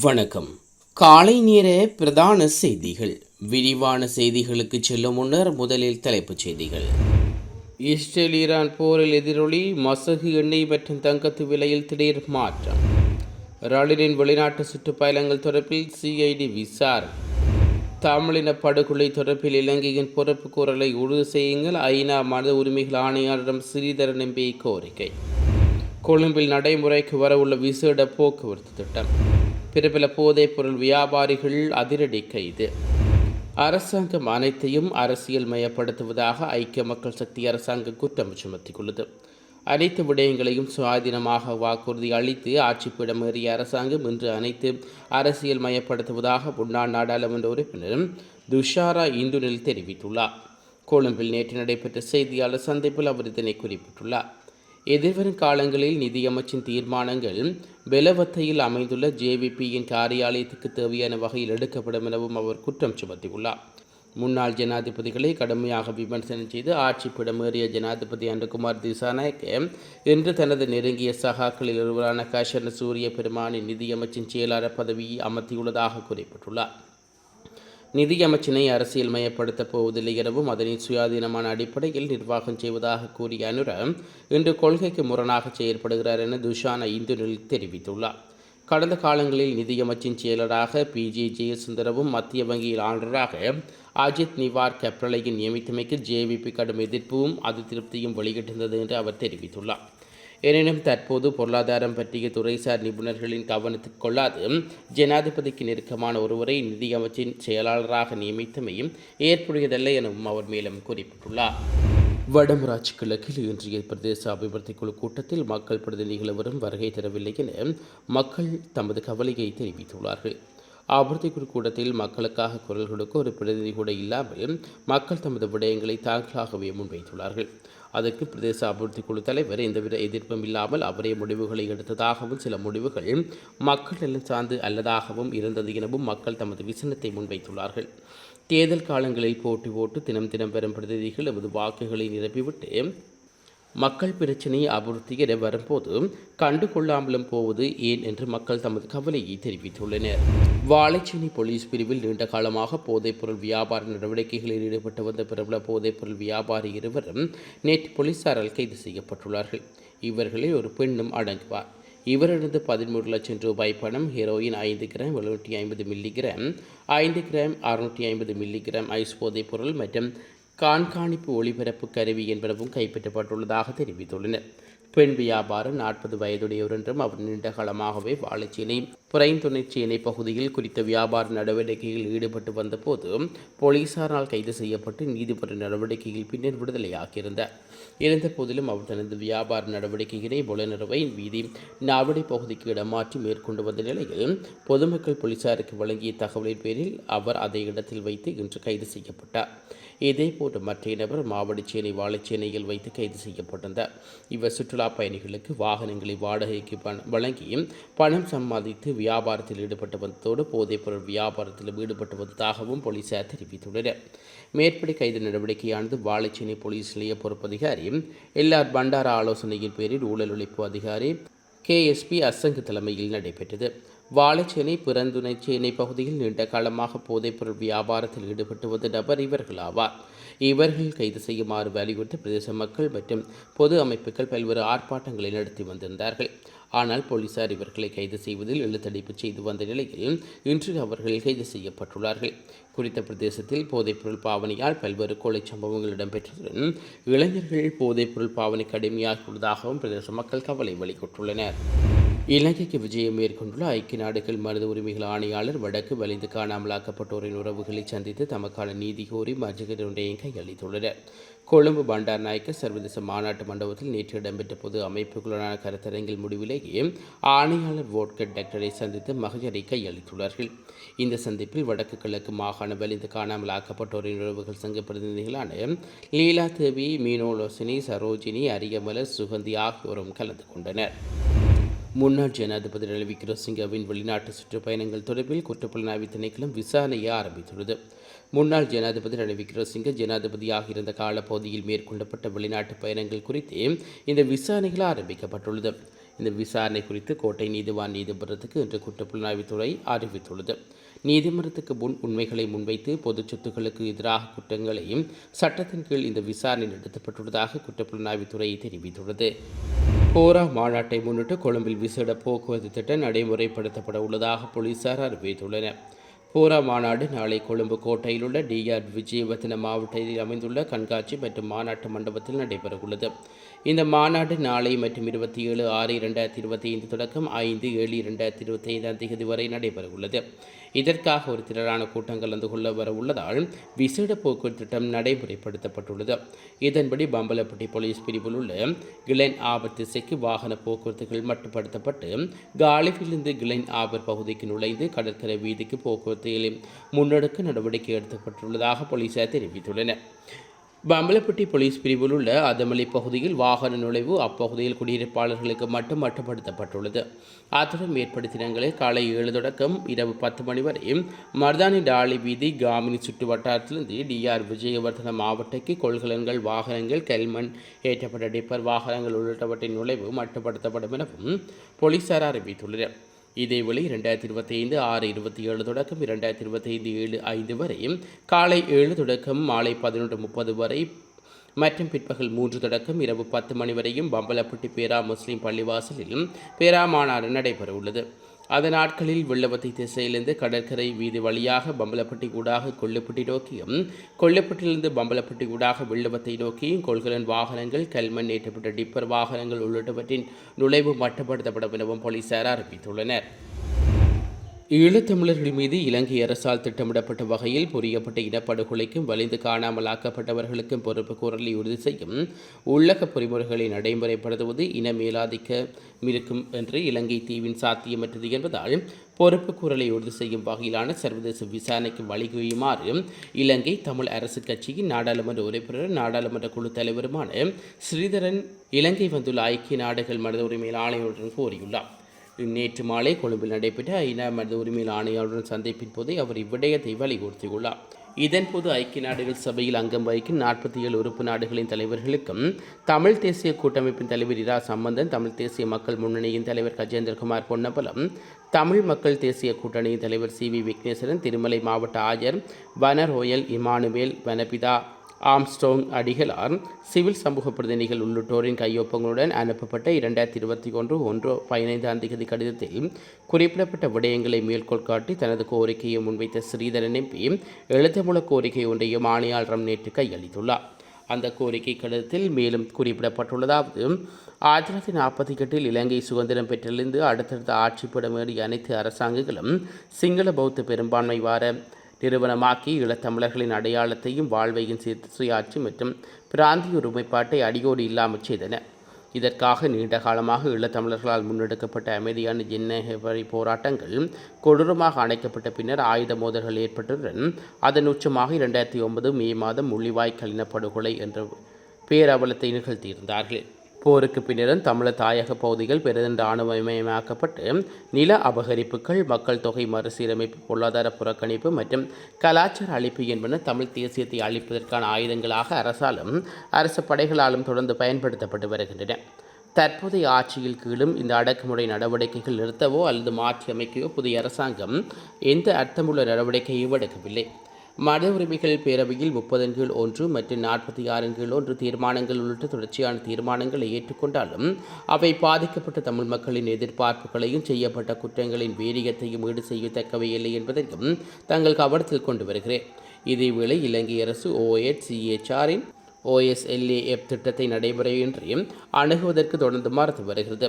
வணக்கம். காலை நேர பிரதான செய்திகள். விரிவான செய்திகளுக்கு செல்லும் முன்னர் முதலில் தலைப்புச் செய்திகள். இஸ்ரேல் ஈரான் போரில் எதிரொலி மசகு எண்ணெய் மற்றும் தங்கத்து விலையில் திடீர் மாற்றம். ரலினின் வெளிநாட்டு சுற்றுப்பயணங்கள் தொடர்பில் சிஐடி விசாரணை. தமிழின படுகொலை தொடர்பில் இலங்கையின் பொறுப்பு குரலை உறுதி செய்யுங்கள். ஐநா மனித உரிமைகள் ஆணையாளரிடம் ஸ்ரீதரன் நம்பி கோரிக்கை. கொழும்பில் நடைமுறைக்கு வரவுள்ள விசேட போக்குவரத்து திட்டம். பிரபல போதைப் பொருள் வியாபாரிகள் அதிரடி கைது. அரசாங்கம் அனைத்தையும் அரசியல் மயப்படுத்துவதாக ஐக்கிய மக்கள் சக்தி அரசாங்கம் குற்றம் சுமத்தியுள்ளது. அனைத்து விடயங்களையும் சுயாதீனமாக வாக்குறுதி அளித்து ஆட்சிப்பிடமேறிய அரசாங்கம் இன்று அனைத்து அரசியல் மயப்படுத்துவதாக முன்னாள் நாடாளுமன்ற உறுப்பினர் துஷாரா இந்துனில் தெரிவித்துள்ளார். கொழும்பில் நேற்று நடைபெற்ற செய்தியாளர் சந்திப்பில் அவர் இதனை குறிப்பிட்டுள்ளார். எதிர்வரும் காலங்களில் நிதியமைச்சின் தீர்மானங்கள் பெலவத்தையில் அமைந்துள்ள ஜேவிபியின் காரியாலயத்துக்கு தேவையான வகையில் எடுக்கப்படும் எனவும் அவர் குற்றம் சுமத்தியுள்ளார். முன்னாள் ஜனாதிபதிகளை கடுமையாக விமர்சனம் செய்து ஆட்சிப்பிடமேறிய ஜனாதிபதி அன்றகுமார் திசாநாயக்க இன்று தனது நெருங்கிய சகாக்களில் ஒருவரான கஷன் சூரிய பெருமானின் நிதியமைச்சின் செயலாளர் பதவியை அமர்த்தியுள்ளதாக குறிப்பிட்டுள்ளார். நிதியமைச்சினை அரசியல் மயப்படுத்தப் போவதில்லை எனவும் அதனை சுயாதீனமான அடிப்படையில் நிர்வாகம் செய்வதாக கூறிய அனுர இன்று கொள்கைக்கு முரணாக செயற்படுகிறார் என துஷான இந்துனில் தெரிவித்துள்ளார். கடந்த காலங்களில் நிதியமைச்சின் செயலராக பி. ஜி. ஜெயசுந்தரவும் மத்திய வங்கியில் ஆளுநராக அஜித் நிவார் கெப்ரலையின் நியமித்தமைக்கு ஜேவிபி கடும் எதிர்ப்பும் அதிருப்தியும் வெளியிட்டிருந்தது என்று அவர் தெரிவித்துள்ளார். எனினும் தற்போது பொருளாதாரம் பற்றிய துறைசார் நிபுணர்களின் கவனத்துக்கு கொள்ளாது. ஜனாதிபதிக்கு நெருக்கமான ஒருவரை நிதியமைச்சின் செயலாளராக நியமித்தமையும் ஏற்புடையதல்ல எனவும் அவர் மேலும் குறிப்பிட்டுள்ளார். வடமராட்சி கிழக்கில் இன்றைய பிரதேச அபிவிருத்தி குழு கூட்டத்தில் மக்கள் பிரதிநிதிகள் எவரும் வருகை தரவில்லை என மக்கள் தமது கவலையை தெரிவித்துள்ளார்கள். அபிவிருத்தி குழு கூட்டத்தில் மக்களுக்காக குரல் கொடுக்க ஒரு பிரதிநிதி கூட இல்லாமல் மக்கள் தமது விடயங்களை தாங்களாகவே முன்வைத்துள்ளார்கள். அதற்கு பிரதேச அபிவிருத்தி குழு தலைவர் எந்தவித எதிர்ப்பும் இல்லாமல் அவரே முடிவுகளை எடுத்ததாகவும் சில முடிவுகள் மக்கள் நலன் சார்ந்து அல்லதாகவும் இருந்தது எனவும் மக்கள் தமது விசனத்தை முன்வைத்துள்ளார்கள். தேர்தல் காலங்களில் போட்டி போட்டு தினம் தினம் பெறும் பிரதிநிதிகள் எமது வாக்குகளை நிரப்பிவிட்டு மக்கள் பிரச்சினையை என வரும்போது கண்டு கொள்ளாமலும் போவது ஏன் என்று மக்கள் தமது கவலையை தெரிவித்துள்ளனர். வாழைச்சேனி போலீஸ் பிரிவில் நீண்ட காலமாக போதைப்பொருள் வியாபார நடவடிக்கைகளில் ஈடுபட்டு வந்த பிரபல போதைப்பொருள் வியாபாரி இருவரும் நேற்று போலீசாரால் கைது செய்யப்பட்டுள்ளார்கள். இவர்களில் ஒரு பெண்ணும் அடங்குவார். இவரிடந்து பதிமூன்று லட்சம் ரூபாய் பணம் ஹெரோயின் ஐந்து கிராம் எழுநூற்றி ஐம்பது மில்லிகிராம் ஐந்து கிராம் அறுநூற்றி ஐம்பது மில்லிகிராம் ஐஸ் போதைப் பொருள் மற்றும் கண்காணிப்பு ஒளிபரப்பு கருவி என்பனவும் கைப்பற்றப்பட்டுள்ளதாக தெரிவித்துள்ளனர். பெண் வியாபாரம் நாற்பது வயதுடையவர் என்றும் அவர் நீண்ட காலமாகவே வாழைச்சேனை புறைந்துணைச்சேனை பகுதியில் குறித்த வியாபார நடவடிக்கையில் ஈடுபட்டு வந்தபோது போலீசாரால் கைது செய்யப்பட்டு நீதிமன்ற நடவடிக்கையில் பின்னர் விடுதலையாகியிருந்தார். இருந்த போதிலும் அவர் தனது வியாபார நடவடிக்கையினை புலனறுவை வீதி நாவடி பகுதிக்கு இடமாற்றி மேற்கொண்டு வந்த நிலையில் பொதுமக்கள் போலீசாருக்கு வழங்கிய தகவலின் பேரில் அவர் அதை இடத்தில் வைத்து இன்று கைது செய்யப்பட்டார். இதேபோன்று மற்ற நபர் மாவடிச்சேனை வாழைச்சேனையில் வைத்து கைது செய்யப்பட்டிருந்தார். இவர் சுற்றுலா பயணிகளுக்கு வாகனங்களை வாடகைக்கு வழங்கி பணம் சம்பாதித்து வியாபாரத்தில் ஈடுபட்டு வந்ததோடு போதைப்பொருள் வியாபாரத்தில் ஈடுபட்டு வந்ததாகவும் போலீசார் தெரிவித்துள்ளனர். மேற்படி கைது நடவடிக்கையானது வாழைச்சேனை போலீஸ் நிலைய பொறுப்பதிகாரி எல்ஆர் பண்டாரா ஆலோசனையின் பேரில் ஊழல் ஒழிப்பு அதிகாரி கேஎஸ்பி அசங்கு தலைமையில் நடைபெற்றது. வாழைச்சேனை பிறந்துணைச்சேனை பகுதியில் நீண்ட காலமாக போதைப்பொருள் வியாபாரத்தில் ஈடுபட்டு வந்த நபர் இவர்கள் ஆவார். இவர்கள் கைது செய்யுமாறு வலியுறுத்தி பிரதேச மக்கள் மற்றும் பொது அமைப்புகள் பல்வேறு ஆர்ப்பாட்டங்களை நடத்தி வந்திருந்தார்கள். ஆனால் போலீசார் இவர்களை கைது செய்வதில் இழுத்தடிப்பு செய்து வந்த நிலையில் இன்று அவர்கள் கைது செய்யப்பட்டுள்ளார்கள். குறித்த பிரதேசத்தில் போதைப்பொருள் பாவனையால் பல்வேறு கொலை சம்பவங்கள் இடம்பெற்றதுடன் இளைஞர்கள் போதைப்பொருள் பாவனை கடுமையாக உள்ளதாகவும் பிரதேச மக்கள் கவலை வெளியிட்டுள்ளனர். இலங்கைக்கு விஜயம் மேற்கொண்டுள்ள ஐக்கிய நாடுகள் மனித உரிமைகள் ஆணையாளர் வடக்கு வலிந்து காணாமலாக்கப்பட்டோரின் உறவுகளை சந்தித்து தமக்கான நீதி கோரி மஜகர் ஒன்றையும் கையளித்துள்ளனர். கொழும்பு பண்டார் நாயக்க சர்வதேச மாநாட்டு மண்டபத்தில் நேற்று இடம்பெற்ற பொது அமைப்புகளுடனான கருத்தரங்கில் முடிவிலேயே ஆணையாளர் வோட்கட் டாக்டரை சந்தித்து மகஜரை கையளித்துள்ளார்கள். இந்த சந்திப்பில் வடக்கு கிழக்கு மாகாண வலிந்து காணாமல் ஆக்கப்பட்டோரின் உறவுகள் சங்க பிரதிநிதிகளான லீலா தேவி மீனோலோசினி சரோஜினி அரியமலர் சுகந்தி ஆகியோரும் கலந்து கொண்டனர். முன்னாள் ஜனாதிபதி ரணில் விக்ரமசிங்கவின் வெளிநாட்டு சுற்றுப்பயணங்கள் தொடர்பில் குற்றப்புலனாய்வு திணைக்களம் விசாரணையை ஆரம்பித்துள்ளது. முன்னாள் ஜனாதிபதி ரணில் விக்ரமசிங்க ஜனாதிபதியாக இருந்த காலப்பகுதியில் மேற்கொள்ளப்பட்ட வெளிநாட்டு பயணங்கள் குறித்து இந்த விசாரணைகள் ஆரம்பிக்கப்பட்டுள்ளது. இந்த விசாரணை குறித்து கோட்டை நீதிவான் நீதிமன்றத்துக்கு இன்று குற்றப்புலனாய்வுத்துறை அறிவித்துள்ளது. நீதிமன்றத்துக்கு முன் உண்மைகளை முன்வைத்து பொது சொத்துக்களுக்கு எதிராக குற்றங்களையும் சட்டத்தின் கீழ் இந்த விசாரணை நடத்தப்பட்டுள்ளதாக குற்றப்புலனாய்வுத்துறை தெரிவித்துள்ளது. போரா மாநாட்டை முன்னிட்டு கொழும்பில் விசேட போக்குவரத்து திட்டம் நடைமுறைப்படுத்தப்பட உள்ளதாக போலீசார் அறிவித்துள்ளனர். போரா மாநாடு நாளை கொழும்பு கோட்டையில் உள்ள டிஆர் விஜயவர்தன மாவட்டத்தில் அமைந்துள்ள கண்காட்சி மற்றும் மாநாட்டு மண்டபத்தில் நடைபெறவுள்ளது. இந்த மாநாடு நாளை மற்றும் இருபத்தி ஏழு ஆறு இரண்டாயிரத்தி இருபத்தி ஐந்து தொடக்கம் ஐந்து ஏழு இரண்டாயிரத்தி இருபத்தி ஐந்தாம் தேதி வரை நடைபெறவுள்ளது. இதற்காக ஒரு திரளான கூட்டம் கலந்து கொள்ள வரவுள்ளதால் விசேட போக்குவரத்து திட்டம் நடைமுறைப்படுத்தப்பட்டுள்ளது. இதன்படி பம்பலப்பட்டி போலீஸ் பிரிவில் உள்ள கிளென் ஆபர் திசைக்கு வாகன போக்குவரத்துகள் மட்டுப்படுத்தப்பட்டு காலிவிலிருந்து கிளென் ஆபர் பகுதிக்கு நுழைந்து கடற்கரை வீதிக்கு போக்குவரத்தில் முன்னெடுக்க நடவடிக்கை எடுக்கப்பட்டுள்ளதாக போலீசார் தெரிவித்துள்ளனர். பம்பலப்பட்டி போலீஸ் பிரிவில் உள்ள அதமலை பகுதியில் வாகன நுழைவு அப்பகுதியில் குடியிருப்பாளர்களுக்கு மட்டும் மட்டுப்படுத்தப்பட்டுள்ளது. அத்துடன் ஏற்படுத்தினங்களில் காலை ஏழு தொடக்கம் இரவு பத்து மணி வரை மர்தானி டாலி வீதி காமினி சுற்று வட்டாரத்திலிருந்து டிஆர் விஜயவர்தன மாவட்டக்கு கொள்கலன்கள் வாகனங்கள் கெல்மண் ஏற்றப்பட்ட டிப்பர் வாகனங்கள் உள்ளிட்டவற்றின் நுழைவு மட்டுப்படுத்தப்படும் எனவும் போலீசார் அறிவித்துள்ளனர். இதேவேளை இரண்டாயிரத்தி இருபத்தி ஐந்து ஆறு இருபத்தி ஏழு தொடக்கம் இரண்டாயிரத்தி இருபத்தி ஐந்து ஏழு ஐந்து வரை காலை ஏழு தொடக்கம் மாலை பதினொன்று முப்பது வரை மற்றும் பிற்பகல் மூன்று தொடக்கம் இரவு பத்து மணி வரையும் பம்பலப்பட்டி பேரா முஸ்லீம் பள்ளிவாசலில் பேரா மாநாடு நடைபெறவுள்ளது. அந்த நாட்களில் வெள்ளவத்தை திசையிலிருந்து கடற்கரை வீதி வழியாக பம்பலப்பட்டி ஊடாக கொல்லுப்பட்டி நோக்கியும் கொல்லுப்பட்டியிலிருந்து பம்பலப்பட்டி ஊடாக வெள்ளவத்தை நோக்கியும் கொள்கலன் வாகனங்கள் கல்மண் ஏற்றப்பட்ட டிப்பர் வாகனங்கள் உள்ளிட்டவற்றின் நுழைவு மட்டுப்படுத்தப்படும் எனவும் போலீசார் அறிவித்துள்ளனர். ஈழத்தமிழர்கள் மீது இலங்கை அரசால் திட்டமிடப்பட்ட வகையில் புரியப்பட்ட இனப்படுகொலைக்கும் வலிந்து காணாமலாக்கப்பட்டவர்களுக்கும் பொறுப்பு கூறலை உறுதி செய்யும் உள்ளக பொறிமுறைகளை நடைமுறைப்படுத்துவது இன மேலாதிக்க இருக்கும் என்று இலங்கை தீவின் சாத்தியமற்றது என்பதால் பொறுப்பு கூறலை உறுதி செய்யும் வகையிலான சர்வதேச விசாரணைக்கு வழிகுயுமாறு இலங்கை தமிழ் அரசு கட்சியின் நாடாளுமன்ற உறுப்பினர் நாடாளுமன்ற குழு தலைவருமான ஸ்ரீதரன் இலங்கை வந்துள்ள ஐக்கிய நாடுகள் மனித உரிமையில் ஆணையுடன் கோரியுள்ளார். நேற்று மாலை கொழும்பில் நடைபெற்ற ஐநா மனித உரிமையில் ஆணையாளருடன் சந்திப்பின் போதே அவர் இவ்விடயத்தை வலியுறுத்தியுள்ளார். இதன்போது ஐக்கிய நாடுகள் சபையில் அங்கம் வகிக்கும் நாற்பத்தி ஏழு உறுப்பு நாடுகளின் தலைவர்களுக்கும் தமிழ் தேசிய கூட்டமைப்பின் தலைவர் இரா சம்பந்தன் தமிழ் தேசிய மக்கள் முன்னணியின் தலைவர் கஜேந்திரகுமார் பொன்னபலம் தமிழ் மக்கள் தேசிய கூட்டணியின் தலைவர் சி வி விக்னேஸ்வரன் திருமலை மாவட்ட ஆயர் வனரோயல் இமானுவேல் வனபிதா ஆம்ஸ்டோங் அடிகளார் சிவில் சமூக பிரதிநிதிகள் உள்ளிட்டோரின் கையொப்பங்களுடன் அனுப்பப்பட்ட இரண்டாயிரத்தி இருபத்தி ஒன்று ஒன்று பதினைந்தாம் தேதி கடிதத்தில் குறிப்பிடப்பட்ட விடயங்களை மேற்கோள் காட்டி தனது கோரிக்கையை முன்வைத்த ஸ்ரீதரன் எம்பி எழுத்தமுள கோரிக்கை ஒன்றையும் ஆணையாளரம் நேற்று கையளித்துள்ளார். அந்த கோரிக்கை கடிதத்தில் மேலும் குறிப்பிடப்பட்டுள்ளதாவது ஆயிரத்தி தொள்ளாயிரத்தி நாற்பத்தி எட்டில் இலங்கை சுதந்திரம் பெற்றிருந்து அடுத்தடுத்த ஆட்சிப்பட வேண்டிய அனைத்து அரசாங்கங்களும் சிங்கள பௌத்த பெரும்பான்மை வார நிறுவனமாக்கி ஈழத்தமிழர்களின் அடையாளத்தையும் வாழ்வையும் சேர்த்து சுயாட்சி மற்றும் பிராந்திய ஒருமைப்பாட்டை அடியோடு இல்லாமல் செய்தன. இதற்காக நீண்ட காலமாக ஈழத்தமிழர்களால் முன்னெடுக்கப்பட்ட அமைதியான ஜனநாயக போராட்டங்கள் கொடூரமாக அணைக்கப்பட்ட பின்னர் ஆயுத மோதல்கள் ஏற்பட்டதுடன் அதன் உச்சமாக இரண்டாயிரத்தி ஒன்பது மே மாதம் முள்ளிவாய்க்கலின படுகொலை என்ற பேரவலத்தை நிகழ்த்தியிருந்தார்கள். போருக்கு பின்னரும் தமிழர் தாயக பகுதிகள் பெரிதும் இராணுவமயமாக்கப்பட்டு நில அபகரிப்புகள் மக்கள் தொகை மறுசீரமைப்பு பொருளாதார புறக்கணிப்பு மற்றும் கலாச்சார அழிப்பு என்பன தமிழ் தேசியத்தை அழிப்பதற்கான ஆயுதங்களாக அரசாலும் அரசு படைகளாலும் தொடர்ந்து பயன்படுத்தப்பட்டு வருகின்றன. தற்போதைய ஆட்சியில் கீழும் இந்த அடக்குமுறை நடவடிக்கைகள் நிறுத்தவோ அல்லது மாற்றி அமைக்கவோ புதிய அரசாங்கம் எந்த அர்த்தமுள்ள நடவடிக்கையும் எடுக்கவில்லை. மனித உரிமைகள் பேரவையில் முப்பதன் கீழ் ஒன்று மற்றும் நாற்பத்தி ஆறின் கீழ் ஒன்று தீர்மானங்கள் உள்ளிட்ட தொடர்ச்சியான தீர்மானங்களை ஏற்றுக்கொண்டாலும் அவை பாதிக்கப்பட்ட தமிழ் மக்களின் எதிர்பார்ப்புகளையும் செய்யப்பட்ட குற்றங்களின் வீரியத்தையும் ஈடு செய்யத்தக்கவை இல்லை என்பதையும் தங்கள் கவனத்தில் கொண்டு வருகிறேன். இதேவேளை இலங்கை அரசு ஓஎட்சிஎச்ஆரின் ஓஎஸ்எல்ஏஎஃப் திட்டத்தை நடைமுறையின்றி அணுகுவதற்கு தொடர்ந்து மறுத்து வருகிறது.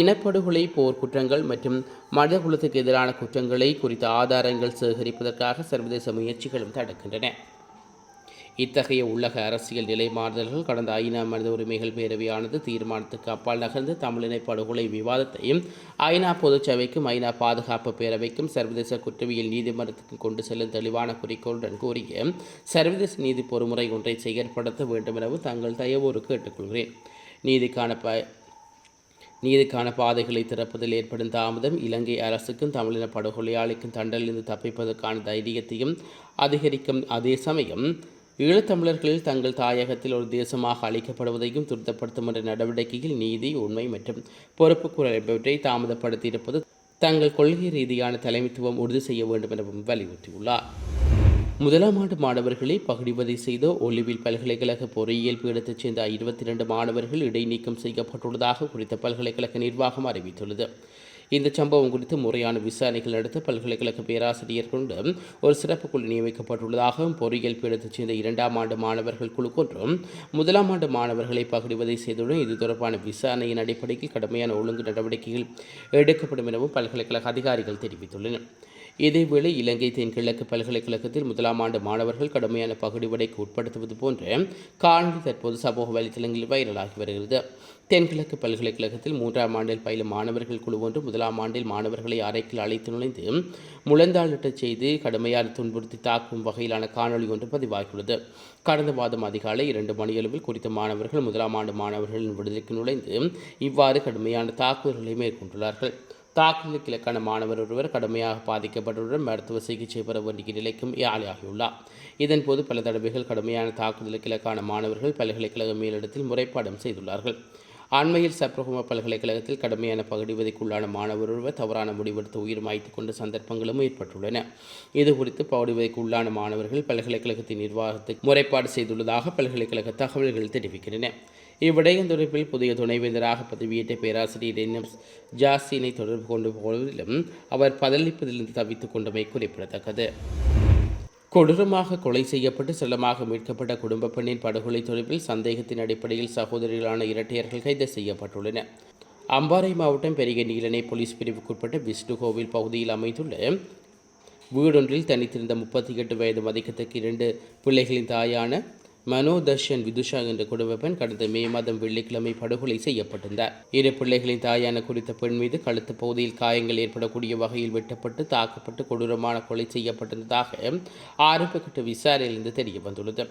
இனப்படுகொலை போர்க்குற்றங்கள் மற்றும் மனிதகுலத்துக்கு எதிரான குற்றங்களை குறித்த ஆதாரங்கள் சேகரிப்பதற்காக சர்வதேச முயற்சிகளும் தடுக்கின்றன. இத்தகைய உள்ளக அரசியல் நிலை மாறுதல்கள் கடந்த ஐநா மனித உரிமைகள் பேரவையானது தீர்மானத்துக்கு அப்பால் நகர்ந்து தமிழினை படுகொலை விவாதத்தையும் ஐநா பொதுச்சபைக்கும் ஐநா பாதுகாப்பு பேரவைக்கும் சர்வதேச குற்றவியல் நீதிமன்றத்துக்கும் கொண்டு செல்லும் தெளிவான குறிக்கோளுடன் கூறிய சர்வதேச நீதி பொறுமுறை ஒன்றை செயற்படுத்த வேண்டும் எனவும் தங்கள் தயவோடு கேட்டுக்கொள்கிறேன். நீதிக்கான ப நீதிக்கான பாதைகளை திறப்பதில் ஏற்படும் தாமதம் இலங்கை அரசுக்கும் தமிழின படுகொலையாளிக்கும் தண்டலிருந்து தப்பிப்பதற்கான தைரியத்தையும் அதிகரிக்கும் அதே சமயம் ஈழத்தமிழர்களில் தங்கள் தாயகத்தில் ஒரு தேசமாக அளிக்கப்படுவதையும் துரிதப்படுத்தும் என்ற நடவடிக்கையில் நீதி உண்மை மற்றும் பொறுப்புக்கூறல் என்பவற்றை தாமதப்படுத்தியிருப்பது தங்கள் கொள்கை ரீதியான தலைமைத்துவம் உறுதி செய்ய வேண்டும் எனவும் வலியுறுத்தியுள்ளார். முதலாம் ஆண்டு மாணவர்களை பகுடிவதை செய்த ஒலிவில் பல்கலைக்கழக பொறியியல் பீடத்தைச் சேர்ந்த இருபத்தி இரண்டு மாணவர்கள் இடைநீக்கம் செய்யப்பட்டுள்ளதாக குறித்த பல்கலைக்கழக நிர்வாகம் அறிவித்துள்ளது. இந்த சம்பவம் குறித்து முறையான விசாரணைகள் நடத்த பல்கலைக்கழக பேராசிரியர் கொண்டு ஒரு சிறப்பு குழு நியமிக்கப்பட்டுள்ளதாகவும் பொறியியல் பீடத்தைச் சேர்ந்த இரண்டாம் ஆண்டு மாணவர்கள் குழு ஒன்றும் முதலாம் ஆண்டு மாணவர்களை பகிடுவதை செய்துடன் இது தொடர்பான விசாரணையின் அடிப்படையில் கடுமையான ஒழுங்கு நடவடிக்கைகள் எடுக்கப்படும் எனவும் பல்கலைக்கழக அதிகாரிகள் தெரிவித்துள்ளனர். இதேவேளை இலங்கை தென்கிழக்கு பல்கலைக்கழகத்தில் முதலாம் ஆண்டு மாணவர்கள் கடுமையான பகுடிவடைக்கு உட்படுத்துவது போன்ற காணொலி தற்போது சமூக வலைதளங்களில் வைரலாகி வருகிறது. தென்கிழக்கு பல்கலைக்கழகத்தில் மூன்றாம் ஆண்டில் பயிலும் மாணவர்கள் குழு ஒன்று முதலாம் ஆண்டில் மாணவர்களை அறைக்கில் அழைத்து நுழைந்து முழந்தாளிட்டச் செய்து கடுமையான துன்புறுத்தி தாக்கும் வகையிலான காணொலி ஒன்று பதிவாகியுள்ளது. கடந்த மாதம் அதிகாலை இரண்டு மணியளவில் குறித்த மாணவர்கள் முதலாம் ஆண்டு மாணவர்களின் விடுதலைக்கு நுழைந்து இவ்வாறு கடுமையான தாக்குதல்களை மேற்கொண்டுள்ளார்கள். தாக்குதலுக்கு இலக்கான மாணவர் ஒருவர் கடுமையாக பாதிக்கப்பட்டவுடன் மருத்துவ சிகிச்சை பெற வேண்டிய நிலைக்கும் ஆளியாகியுள்ளார் இதன்போது பல தடவைகள் கடுமையான தாக்குதலுக்கு இலக்கான மாணவர்கள் பல்கலைக்கழக மேலிடத்தில் முறைப்பாடும் செய்துள்ளார்கள். அண்மையில் சப்ரகும பல்கலைக்கழகத்தில் கடுமையான பகுடிவதைக்குள்ளான மாணவர் ஒருவர் தவறான முடிவெடுத்து உயிர் மாய்த்து கொண்ட சந்தர்ப்பங்களும் ஏற்பட்டுள்ளன. இது குறித்து பகுடிவதைக்கு உள்ளான மாணவர்கள் பல்கலைக்கழகத்தின் நிர்வாகத்துக்கு முறைப்பாடு செய்துள்ளதாக பல்கலைக்கழக தகவல்கள் தெரிவிக்கின்றன. இவ்விடயம் தொடர்பில் புதிய துணைவேந்தராக பதவியேற்ற பேராசிரியர் என் ஜாசினை தொடர்பு கொண்டு போவதிலும் அவர் பதளிப்பதிலிருந்து தவித்துக் கொண்டமை குறிப்பிடத்தக்கது. கொடூரமாக கொலை செய்யப்பட்டு செல்லமாக மீட்கப்பட்ட குடும்ப பெண்ணின் படுகொலை தொடர்பில் சந்தேகத்தின் அடிப்படையில் சகோதரிகளான இரட்டையர்கள் கைது செய்யப்பட்டுள்ளனர் அம்பாறை மாவட்டம் பெரிய நீலனை போலீஸ் பிரிவுக்குட்பட்ட விஷ்ணு கோவில் பகுதியில் அமைந்துள்ள வீடொன்றில் தனித்திருந்த முப்பத்தி எட்டு வயது மதிக்கத்தக்க இரண்டு பிள்ளைகளின் தாயான மனோதர்ஷன் விதுஷா என்ற குடும்ப பெண் கடந்த மே மாதம் வெள்ளிக்கிழமை படுகொலை செய்யப்பட்டிருந்தார். இரு பிள்ளைகளின் தாயான குறித்த பெண் மீது கழுத்து பகுதியில் காயங்கள் ஏற்படக்கூடிய வகையில் வெட்டப்பட்டு தாக்கப்பட்டு கொடூரமான கொலை செய்யப்பட்டிருந்ததாக ஆரம்பகட்ட விசாரணையிலிருந்து தெரிய வந்துள்ளது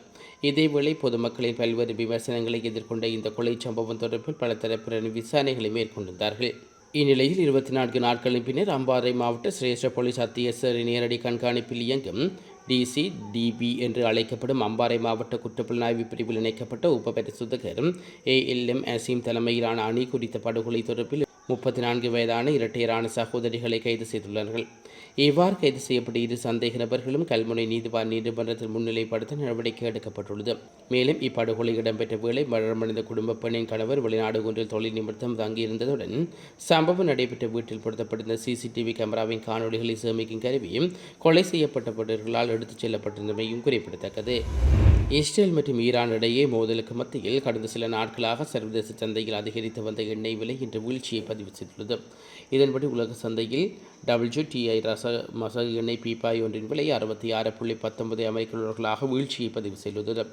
இதேவேளை பொதுமக்களின் பல்வேறு விமர்சனங்களை எதிர்கொண்ட இந்த கொலை சம்பவம் தொடர்பில் பல தரப்பினர் விசாரணைகளை மேற்கொண்டிருந்தார்கள். இந்நிலையில் இருபத்தி நான்கு நாட்களின் பின்னர் அம்பாறை மாவட்ட சிரேஷ்ட போலீஸ் அத்தியட்சரின் நேரடி கண்காணிப்பில் இயங்கும் டிசி டிபி என்று அழைக்கப்படும் அம்பாறை மாவட்ட குற்றப்புலனாய்வு பிரிவில் இணைக்கப்பட்ட உப பரிசோதகரும் ஏ எல் எம் அசீம் தலைமையிலான அணி குறித்த படுகொலை தொடர்பில் முப்பத்தி நான்கு வயதான இரட்டையரான சகோதரிகளை கைது செய்துள்ளார்கள். இவ்வாறு கைது செய்யப்பட்ட இரு சந்தேக நபர்களும் கல்முனை நீதிவான் நீதிமன்றத்தில் முன்னிலைப்படுத்த நடவடிக்கை எடுக்கப்பட்டுள்ளது. மேலும் இப்படுகொலை இடம்பெற்ற வேளை மரணமடைந்த குடும்ப பெண்ணின் கணவர் வெளிநாடு ஒன்றில் தொழில் நிமித்தம் தங்கியிருந்ததுடன் சம்பவம் நடைபெற்ற வீட்டில் பொருத்தப்பட்டிருந்த சிசிடிவி கேமராவின் காணொலிகளை சேமிக்கும் கருவியும் கொலை செய்யப்பட்டவர்களால் எடுத்துச் செல்லப்பட்டிருந்தமையும் குறிப்பிடத்தக்கது. இஸ்ரேல் மற்றும் ஈரான் இடையே மோதலுக்கு மத்தியில் கடந்த சில நாட்களாக சர்வதேச சந்தையில் அதிகரித்து வந்த எண்ணெய் விலை இன்று வீழ்ச்சியை பதிவு செய்துள்ளது. இதன்படி உலக சந்தையில் டபிள்யூடிஐ ரச மசகு எண்ணெய் பீப்பாய் ஒன்றின் விலை அறுபத்தி ஆறு புள்ளி பத்தொன்பது அமெரிக்க டாலர்களாக வீழ்ச்சியை பதிவு செய்துள்ளது.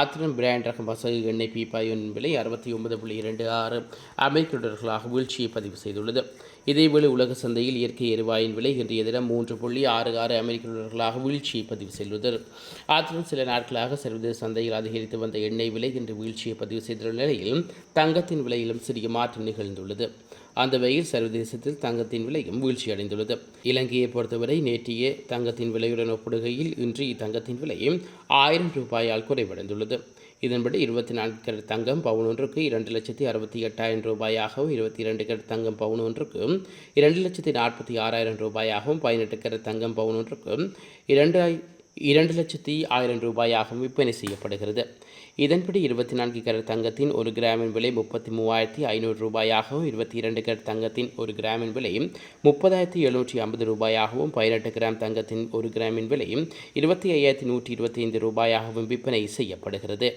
ஆத்திரம் பிராண்ட் ரக மசகு எண்ணெய் பீப்பாயின் விலை அறுபத்தி ஒன்பது புள்ளி இரண்டு ஆறு அமெரிக்க டாலர்களாக வீழ்ச்சியை பதிவு செய்துள்ளது. இதேவேளை உலக சந்தையில் இயற்கை எரிவாயின் விலை இன்றைய தினம் மூன்று புள்ளி ஆறு ஆறு அமெரிக்க டாலர்களாக வீழ்ச்சியை பதிவு செய்துள்ளது. அத்துடன் சில நாட்களாக சர்வதேச சந்தையில் அதிகரித்து வந்த எண்ணெய் விலை இன்று வீழ்ச்சியை பதிவு செய்துள்ள நிலையில் தங்கத்தின் விலையிலும் சிறிய மாற்றம் நிகழ்ந்துள்ளது. அந்த வகையில் சர்வதேசத்தில் தங்கத்தின் விலையும் வீழ்ச்சியடைந்துள்ளது. இலங்கையை பொறுத்தவரை நேற்றைய தங்கத்தின் விலையுடன் ஒப்பிடுகையில் இன்று இத்தங்கத்தின் விலையும் ஆயிரம் ரூபாயால் குறைவடைந்துள்ளது. இதன்படி இருபத்தி நான்கு கேரட் தங்கம் பவுன் ஒன்றுக்கு இரண்டு லட்சத்தி அறுபத்தி எட்டாயிரம் ரூபாயாகவும் இருபத்தி இரண்டு கேரட் தங்கம் பவுன் ஒன்றுக்கு இரண்டு லட்சத்தி நாற்பத்தி ஆறாயிரம் ரூபாயாகவும் பதினெட்டு கேரட் தங்கம் பவுன் ஒன்றுக்கு இரண்டு இரண்டு லட்சத்தி ஆயிரம் ரூபாயாகவும் விற்பனை செய்யப்படுகிறது. இதன்படி இருபத்தி நான்கு கரட் தங்கத்தின் ஒரு கிராமின் விலை முப்பத்தி மூவாயிரத்தி ஐநூறு ரூபாயாகவும் இருபத்தி இரண்டு கரட் தங்கத்தின் ஒரு கிராமின் விலை முப்பதாயிரத்தி எழுநூற்றி ஐம்பது ரூபாயாகவும் பதினெட்டு கிராம் தங்கத்தின் ஒரு கிராமின் விலை இருபத்தி ஐயாயிரத்தி நூற்றி இருபத்தி ஐந்து ரூபாயாகவும் விற்பனை செய்யப்படுகிறது.